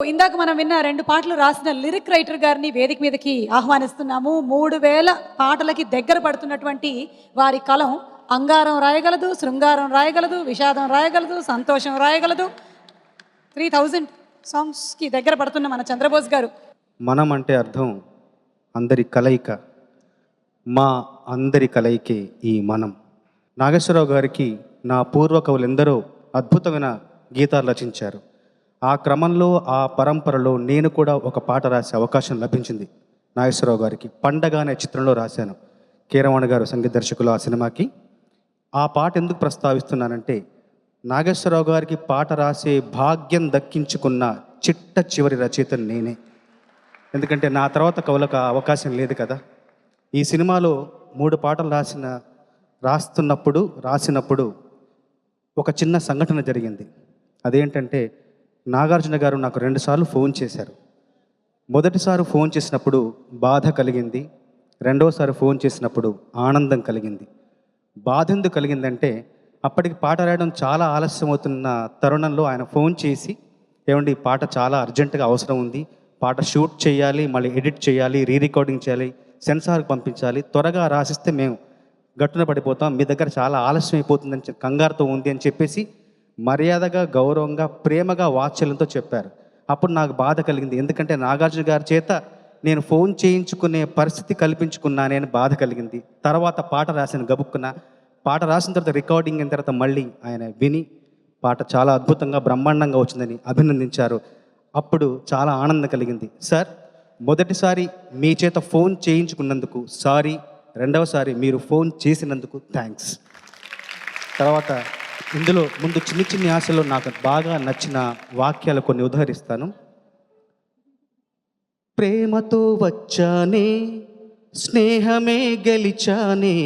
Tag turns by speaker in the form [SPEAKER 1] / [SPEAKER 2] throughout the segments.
[SPEAKER 1] ఇందాక మనం విన్న రెండు పాటలు రాసిన లిరిక్ రైటర్ గారిని వేదిక మీదకి ఆహ్వానిస్తున్నాము. మూడు వేల పాటలకి దగ్గర పడుతున్నటువంటి వారి కలం అంగారం రాయగలదు శృంగారం రాయగలదు విషాదం రాయగలదు సంతోషం రాయగలదు. త్రీ థౌజండ్ సాంగ్స్కి దగ్గర పడుతున్న మన చంద్రబోస్ గారు.
[SPEAKER 2] మనం అంటే అర్థం అందరి కలయిక మా అందరి కలయికే ఈ మనం. నాగేశ్వరరావు గారికి నా పూర్వ కవులెందరో అద్భుతమైన గీతాలు రచించారు. ఆ క్రమంలో ఆ పరంపరలో నేను కూడా ఒక పాట రాసే అవకాశం లభించింది. నాగేశ్వరరావు గారికి పండగ అనే చిత్రంలో రాశాను. కీరవాణి గారు సంగీత దర్శకులు ఆ సినిమాకి. ఆ పాట ఎందుకు ప్రస్తావిస్తున్నానంటే నాగేశ్వరరావు గారికి పాట రాసే భాగ్యం దక్కించుకున్న చిట్ట చివరి రచయిత నేనే. ఎందుకంటే నా తర్వాత కవులకు అవకాశం లేదు కదా. ఈ సినిమాలో మూడు పాటలు రాసిన రాస్తున్నప్పుడు రాసినప్పుడు ఒక చిన్న సంఘటన జరిగింది. అదేంటంటే నాగార్జున గారు నాకు రెండుసార్లు ఫోన్ చేశారు. మొదటిసారి ఫోన్ చేసినప్పుడు బాధ కలిగింది. రెండోసారి ఫోన్ చేసినప్పుడు ఆనందం కలిగింది. బాధ ఎందుకు కలిగిందంటే అప్పటికి పాట రాయడం చాలా ఆలస్యం అవుతున్న తరుణంలో ఆయన ఫోన్ చేసి ఏమండి ఈ పాట చాలా అర్జెంటుగా అవసరం ఉంది. పాట షూట్ చేయాలి మళ్ళీ ఎడిట్ చేయాలి రీ రికార్డింగ్ చేయాలి సెన్సార్కి పంపించాలి. త్వరగా రాసిస్తే మేము గట్టున పడిపోతాం. మీ దగ్గర చాలా ఆలస్యం అయిపోతుందని కంగారుతో ఉంది అని చెప్పేసి మర్యాదగా గౌరవంగా ప్రేమగా వాత్సల్యంతో చెప్పారు. అప్పుడు నాకు బాధ కలిగింది. ఎందుకంటే నాగార్జున గారి చేత నేను ఫోన్ చేయించుకునే పరిస్థితి కల్పించుకున్నానే అని బాధ కలిగింది. తర్వాత పాట రాసిన గబుక్కున. పాట రాసిన తర్వాత రికార్డింగ్ అయిన తర్వాత మళ్ళీ ఆయన విని పాట చాలా అద్భుతంగా బ్రహ్మాండంగా వచ్చిందని అభినందించారు. అప్పుడు చాలా ఆనందం కలిగింది. సార్ మొదటిసారి మీ చేత ఫోన్ చేయించుకున్నందుకు సారీ. రెండవసారి మీరు ఫోన్ చేసినందుకు థ్యాంక్స్ తర్వాత ఇందులో ముందు చిన్ని చిన్ని ఆశలో నాకు బాగా నచ్చిన వాక్యాలు కొన్ని ఉదహరిస్తాను. ప్రేమతో వచ్చానే స్నేహమే గెలిచానే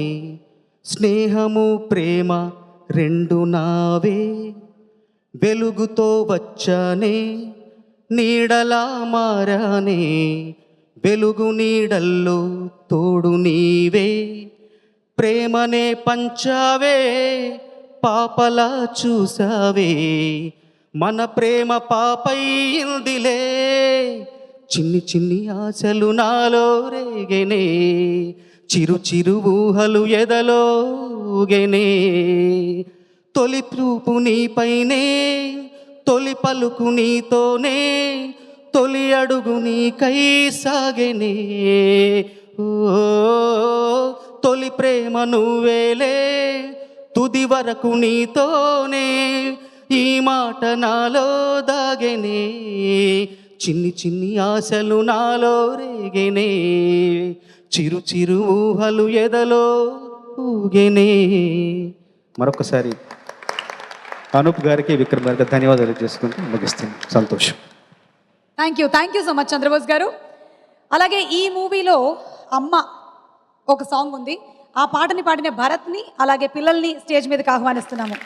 [SPEAKER 2] స్నేహము ప్రేమ రెండు నావే. వెలుగుతో వచ్చానే నీడలా మారానే వెలుగు నీడల్లో తోడు నీవే. ప్రేమనే పంచావే పాపలా చూసావే. మన ప్రేమ పాపయిందిలే చిన్ని చిన్ని ఆశలు నాలో రేగెనే. చిరు చిరు ఊహలు ఎదలోగెనే తొలి చూపు నీపైనే తొలి పలుకు నీతోనే తొలి అడుగు నీకై సాగెనే. ఓ తొలి ప్రేమ నువ్వేలే తుది వరకు నీతోనే ఈ మాట నాలో దాగెనే. చిన్ని చిన్ని ఆశలు నాలో రేగెనే. చిరు చిరు ఊహలు ఎదలో ఊగెనే. మరొకసారి అనూప్ గారికి విక్రమ్ గారికి ధన్యవాదాలు చేసుకుంటూ ముగిస్తాను సంతోషం.
[SPEAKER 1] Thank you thank you so much Chandrabose garu. అలాగే ఈ మూవీలో అమ్మ ఒక సాంగ్ ఉంది. ఆ పాటని పాడిన భరత్ని అలాగే పిల్లల్ని స్టేజ్ మీదకి ఆహ్వానిస్తున్నాము.